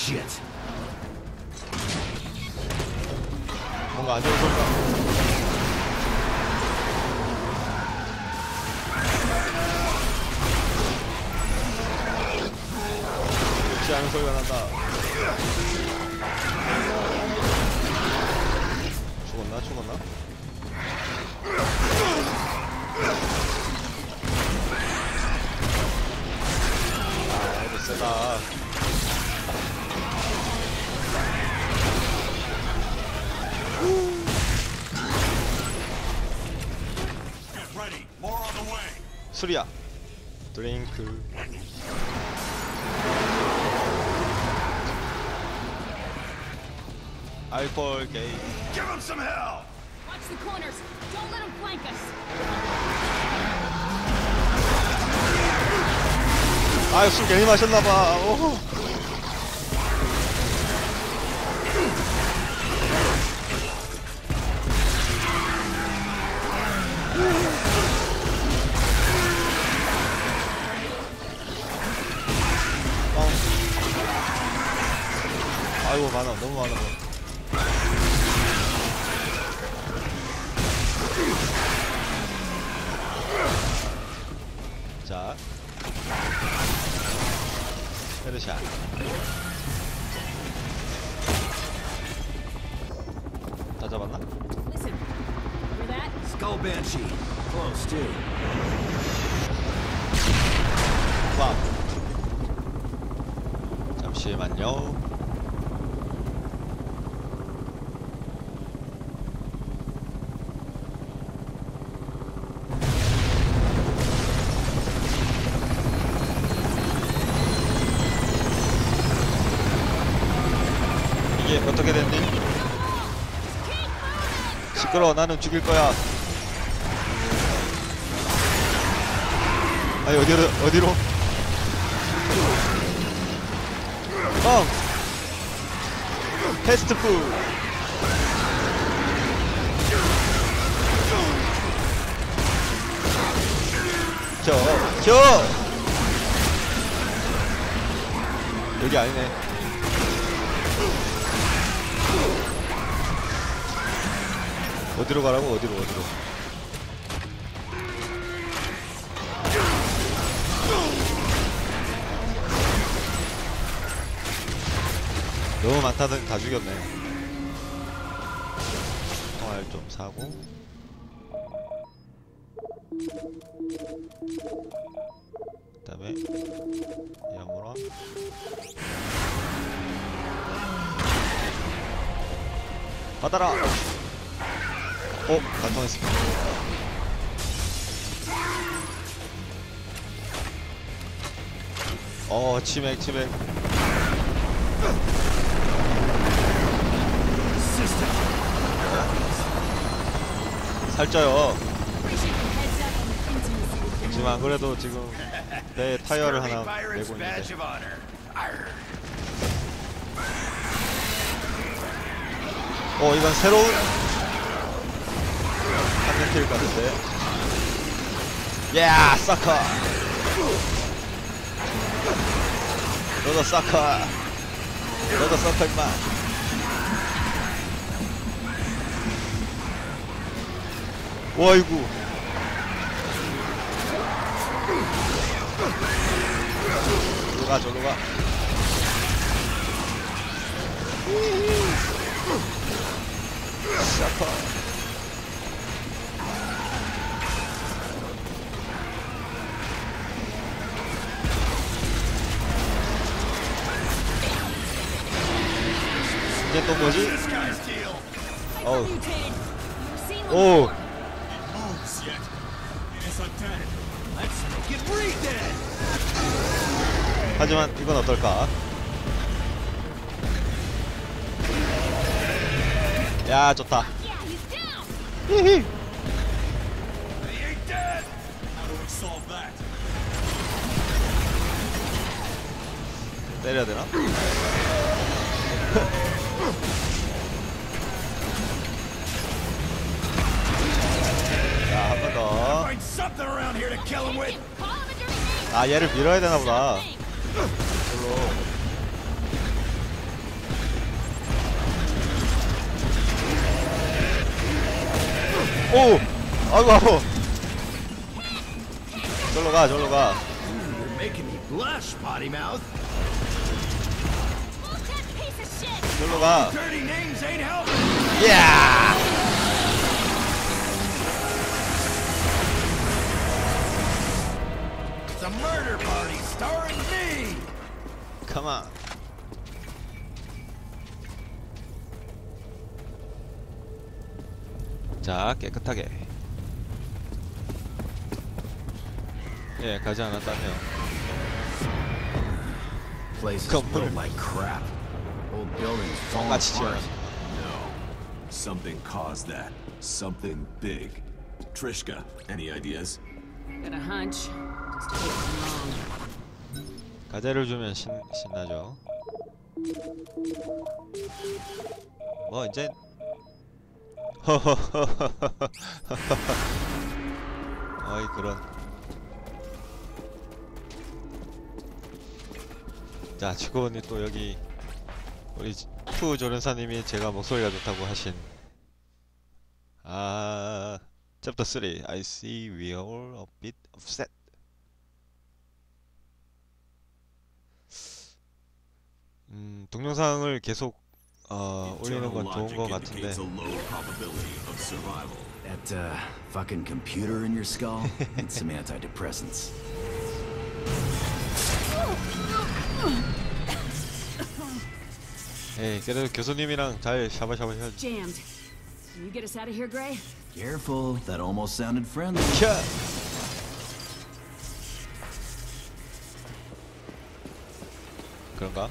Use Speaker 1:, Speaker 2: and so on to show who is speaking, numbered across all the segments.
Speaker 1: Shit.
Speaker 2: 뭔가 안 좋은. 좋지 않은 소리가 난다. 술이야. 드링크. 알콜 게임.
Speaker 1: Give him some hell.
Speaker 3: Watch the corners. Don't let them flank us.
Speaker 2: 아유 술 괜히 마셨나봐. 아이고 많아 너무 많아 자 헤드샷 다 잡았나?
Speaker 1: Skull Banshee. Close too.
Speaker 2: 와 잠시만요 시끄러워 나는 죽일 거야 아니 어디로 어디로 뻥 패스트푸드 켜! 켜! 여기 아니네 어디로 가라고 어디로 어디로 너무 많다는 다 죽였네. 총알 좀 사고. 그 다음에 야무라. 받아라. 어, 간통했습니다. 어, 치맥, 치맥. 살쪄요. 지금 안 그래도 지금 배 타이어를 하나 내고 있는데. 어 이건 새로운 컨텐츠일 것 같은데. 야 사커 너도 사커 너도 사커 임마. 와이구. 저로 가 저로 가. 사커 뭐지? 어우 오. 하지만 이건 어떨까? 야 좋다. 히히? 때려야 되나? 자, 한 번 더. 아, 얘를 밀어야 되나 보다. 별로. 오! 아이고, 아이고. 절로 가, 절로 가.
Speaker 3: Of shit!
Speaker 2: 절로 가
Speaker 1: Dirty names ain't helping.
Speaker 2: 야!
Speaker 1: It's a murder party starring me.
Speaker 2: 컴온 자 깨끗하게 예 가지 않았다며
Speaker 1: Place is
Speaker 2: Come
Speaker 1: built
Speaker 2: on.
Speaker 1: like crap. Buildings
Speaker 4: No. Something caused that. Something big. Trishka, any ideas?
Speaker 5: Got a hunch. Just take it long.
Speaker 2: 가재를 주면 신, 신나죠 뭐 이제 어이 그런 자 치고 보니 또 여기 우리 푸 조련사님이 제가 목소리가 좋다고 하신 아 챕터 3 I see we are all a bit upset 음, 동영상을 계속 어, 올리는 건 좋은 것 같은데.
Speaker 1: That uh, fucking computer in your skull and some antidepressants.
Speaker 2: 에이 그래도 교수님이랑 잘 샤바샤바 해야지
Speaker 5: Jammed. Can you get us out of here, Gray?
Speaker 1: Careful, that almost sounded friendly.
Speaker 2: 캬! 그런가?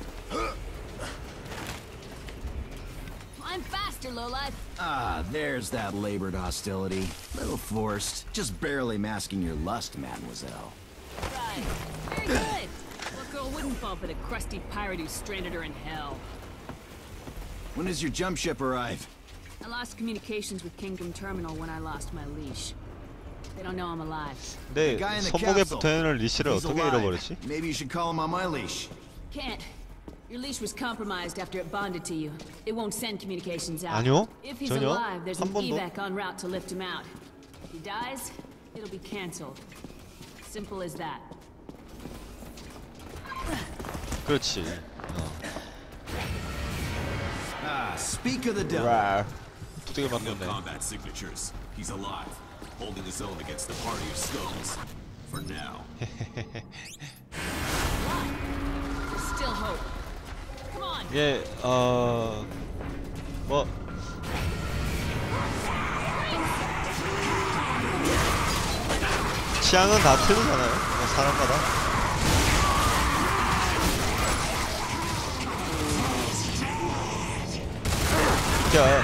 Speaker 3: Climb faster, lowlife!
Speaker 1: Ah, there's that labored hostility. Little forced, just barely masking your lust, mademoiselle.
Speaker 3: Right. Very good!
Speaker 5: What girl wouldn't fall for the crusty pirate who stranded her in hell?
Speaker 1: When does your jump ship arrive?
Speaker 5: I lost communications with Kingdom Terminal when I lost my leash. They don't know I'm alive.
Speaker 2: 근데
Speaker 1: guy in the
Speaker 2: 손목에
Speaker 1: capsule.
Speaker 2: 붙어있는 리시를
Speaker 1: He's
Speaker 2: 어떻게
Speaker 1: alive.
Speaker 2: 잃어버렸지?
Speaker 1: Maybe you should call him on my leash.
Speaker 5: Can't. Your leash was compromised after it bonded to you. It won't send communications out.
Speaker 2: 아니요.
Speaker 5: If he's
Speaker 2: 전혀.
Speaker 5: alive, there's
Speaker 2: 한
Speaker 5: an
Speaker 2: 번도.
Speaker 5: evac en route to lift him out. If he dies, it'll be cancelled. Simple as that.
Speaker 2: 그렇지
Speaker 1: Ah, speak of the devil.
Speaker 2: 와 두들겨
Speaker 4: No
Speaker 2: 맞겠네
Speaker 4: combat signatures. He's alive, holding his own against the party of skulls. For now.
Speaker 5: There's still hope. Come on.
Speaker 2: 이게 어... 뭐 취향은 다 틀리잖아요 뭐 사람마다 자.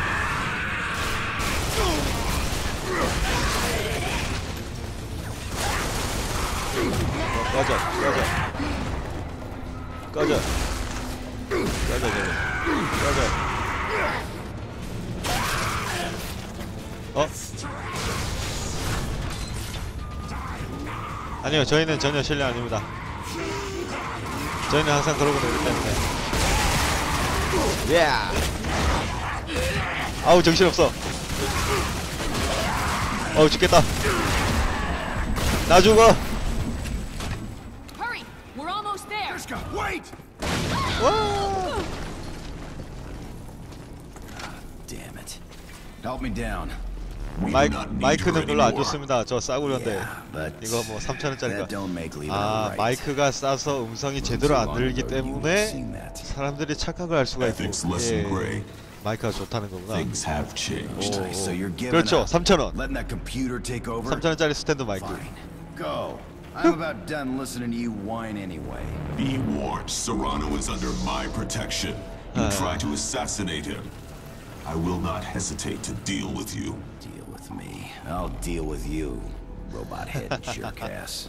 Speaker 2: 어, 꺼져 꺼져 꺼져 꺼져 저리 꺼져 어? 아니요 저희는 전혀 실례 아닙니다. 저희는 항상 그러고 놀기 때문에. 예 아우 정신없어 어우 죽겠다 나 죽어
Speaker 5: Hurry! We're almost there!
Speaker 1: Trishka, wait!
Speaker 2: 와
Speaker 1: Damn it. Help me down.
Speaker 4: We
Speaker 2: 마이, 마이크는 별로 안. 좋습니다 저 싸구려인데 이거 뭐 3천원짜리가
Speaker 1: that don't make leaving
Speaker 2: 아. 마이크가 싸서 음성이 제대로 안 들리기 때문에 사람들이 착각을 할 수가 있고 예. 마이크가 좋다는 거구나
Speaker 4: Things have changed.
Speaker 2: 오,
Speaker 1: So you're giving
Speaker 2: 그렇죠
Speaker 1: up,
Speaker 2: 3천원
Speaker 1: letting that computer take over?
Speaker 2: 3천원짜리 스탠드 마이크
Speaker 1: Fine. Go. I'm about done listening to you whine anyway.
Speaker 4: Be warned, Serrano is under my protection. You try to assassinate him. I will not hesitate to deal with you.
Speaker 1: Deal with me. I'll deal with you, robot head jerk ass.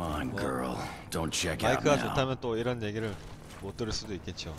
Speaker 1: Come on, girl. Don't check out
Speaker 2: 마이크가. 좋다면 또 이런 얘기를 못 들을 수도 있겠죠